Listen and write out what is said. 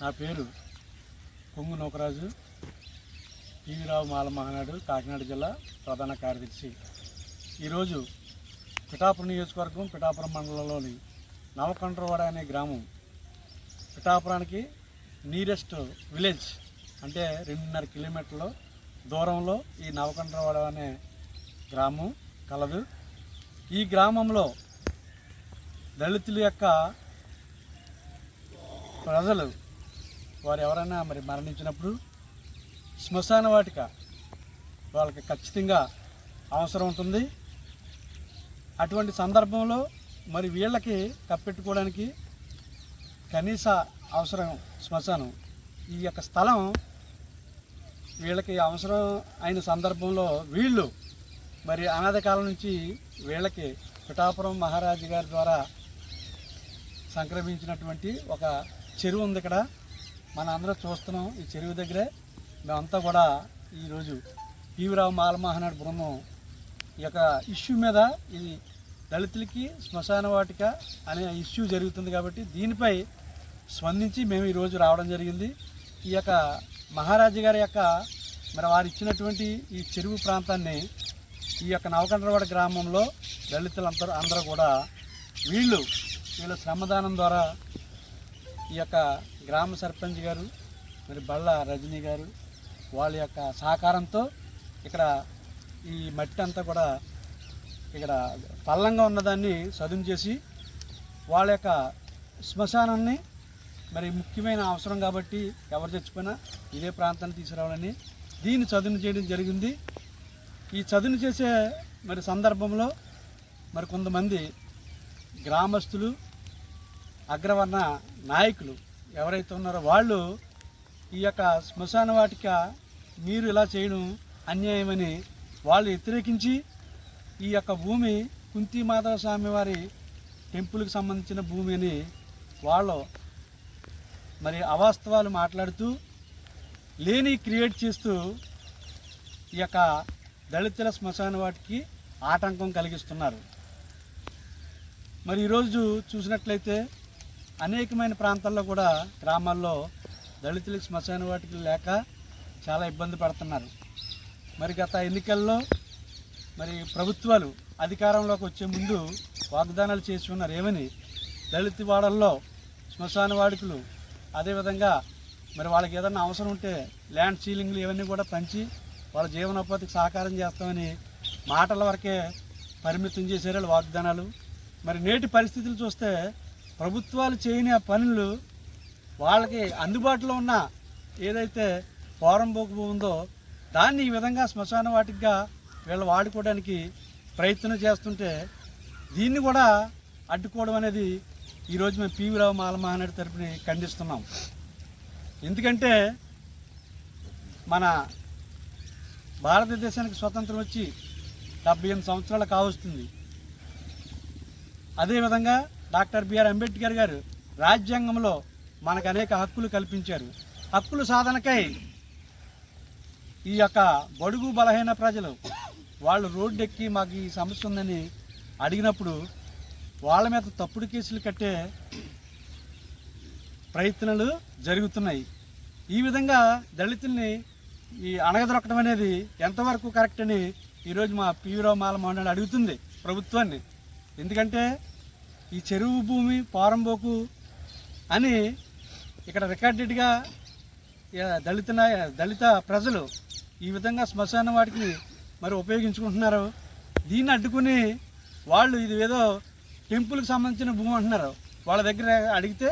నా పేరు కొంగు నూకరాజు. టీవీరావు మాల మహానాడు కాకినాడ జిల్లా ప్రధాన కార్యదర్శి. ఈరోజు పిఠాపురం నియోజకవర్గం పిఠాపురం మండలంలోని నవకండ్రవాడ అనే గ్రామం పిఠాపురానికి నీరెస్ట్ విలేజ్ అంటే రెండున్నర కిలోమీటర్లు దూరంలో ఈ నవకండ్రవాడ అనే గ్రామం కలదు. ఈ గ్రామంలో దళితుల యొక్క ప్రజలు వారు ఎవరైనా మరి మరణించినప్పుడు శ్మశాన వాటిక వాళ్ళకి ఖచ్చితంగా అవసరం ఉంటుంది. అటువంటి సందర్భంలో మరి వీళ్ళకి కప్పెట్టుకోవడానికి కనీస అవసరం శ్మశానం. ఈ యొక్క స్థలం వీళ్ళకి అవసరం అయిన సందర్భంలో వీళ్ళు మరి అనాథ కాలం నుంచి వీళ్ళకి పిఠాపురం మహారాజు గారి ద్వారా సంక్రమించినటువంటి ఒక చెరువు ఉంది ఇక్కడ. మన అందరూ చూస్తున్నాం ఈ చెరువు దగ్గరే. మేమంతా కూడా ఈరోజు పీవిరావు మాలమహానాడు బృందం ఈ యొక్క ఇష్యూ మీద ఇది దళితులకి శ్మశాన వాటిక అనే ఇష్యూ జరుగుతుంది కాబట్టి దీనిపై స్పందించి మేము ఈరోజు రావడం జరిగింది. ఈ యొక్క మహారాజు గారి యొక్క మరి వారు ఇచ్చినటువంటి ఈ చెరువు ప్రాంతాన్ని ఈ యొక్క నవకండ్రవాడ గ్రామంలో దళితులందరూ అందరూ కూడా వీళ్ళు వీళ్ళ శ్రమదానం ద్వారా ఈ యొక్క గ్రామ సర్పంచ్ గారు మరి బళ్ళ రజనీ గారు వాళ్ళ యొక్క సహకారంతో ఇక్కడ ఈ మట్టి అంతా కూడా ఇక్కడ పల్లంగా ఉన్నదాన్ని సదును చేసి వాళ్ళ యొక్క శ్మశానాన్ని మరి ముఖ్యమైన అవసరం కాబట్టి ఎవరు చచ్చిపోయినా ఇదే ప్రాంతాన్ని తీసుకురావాలని దీన్ని చదును చేయడం జరిగింది. ఈ చదును చేసే మరి సందర్భంలో మరి కొంతమంది గ్రామస్తులు అగ్రవర్ణ నాయకులు ఎవరైతే ఉన్నారో వాళ్ళు ఈ యొక్క శ్మశాన వాటిక మీరు ఇలా చేయడం అన్యాయమని వాళ్ళు వ్యతిరేకించి ఈ యొక్క భూమి కుంతి మాధవ స్వామి వారి టెంపుల్కి సంబంధించిన భూమి అని వాళ్ళు మరి అవాస్తవాలు మాట్లాడుతూ లేని క్రియేట్ చేస్తూ ఈ యొక్క దళితుల శ్మశాన వాటికి ఆటంకం కలిగిస్తున్నారు. మరి ఈరోజు చూసినట్లయితే అనేకమైన ప్రాంతాల్లో కూడా గ్రామాల్లో దళితులకు శ్మశాన వాటికి లేక చాలా ఇబ్బంది పడుతున్నారు. మరి గత ఎన్నికల్లో మరి ప్రభుత్వాలు అధికారంలోకి వచ్చే ముందు వాగ్దానాలు చేసి ఉన్నారు ఏమని దళిత వాడల్లో శ్మశాన వాడుకలు అదేవిధంగా మరి వాళ్ళకి ఏదైనా అవసరం ఉంటే ల్యాండ్ సీలింగ్లు ఇవన్నీ కూడా పంచి వాళ్ళ జీవనోపాధికి సహకారం చేస్తామని మాటల వరకే పరిమితం చేశారు వాగ్దానాలు. మరి నేటి పరిస్థితులు చూస్తే ప్రభుత్వాలు చేయని ఆ పనులు వాళ్ళకి అందుబాటులో ఉన్న ఏదైతే పోరంబోకు ఉందో దాన్ని ఈ విధంగా శ్మశాన వాటిగా వీళ్ళు వాడుకోవడానికి ప్రయత్నం చేస్తుంటే దీన్ని కూడా అడ్డుకోవడం అనేది ఈరోజు మేము పీవీ రావు మాలమహానాడు తరపున ఖండిస్తున్నాం. ఎందుకంటే మన భారతదేశానికి స్వతంత్రం వచ్చి డెబ్బై ఎనిమిది సంవత్సరాలు కావస్తుంది. అదేవిధంగా డాక్టర్ బిఆర్ అంబేద్కర్ గారు రాజ్యాంగంలో మనకు అనేక హక్కులు కల్పించారు. హక్కులు సాధనకై ఈ యొక్క బడుగు బలహీన ప్రజలు వాళ్ళు రోడ్డు ఎక్కి మాకు ఈ సమస్య ఉందని అడిగినప్పుడు వాళ్ళ మీద తప్పుడు కేసులు కట్టే ప్రయత్నాలు జరుగుతున్నాయి. ఈ విధంగా దళితుల్ని ఈ అణగదొరకడం అనేది ఎంతవరకు కరెక్ట్ అని ఈరోజు మా పీవీరావు మాల మోహన్ అడుగుతుంది ప్రభుత్వాన్ని. ఎందుకంటే ఈ చెరువు భూమి పారంబోకు అని ఇక్కడ రికార్డెడ్గా దళిత దళిత ప్రజలు ఈ విధంగా శ్మశాన వాటికి మరి ఉపయోగించుకుంటున్నారు. దీన్ని అడ్డుకుని వాళ్ళు ఇది ఏదో టెంపుల్కి సంబంధించిన భూమి అంటున్నారు. వాళ్ళ దగ్గర అడిగితే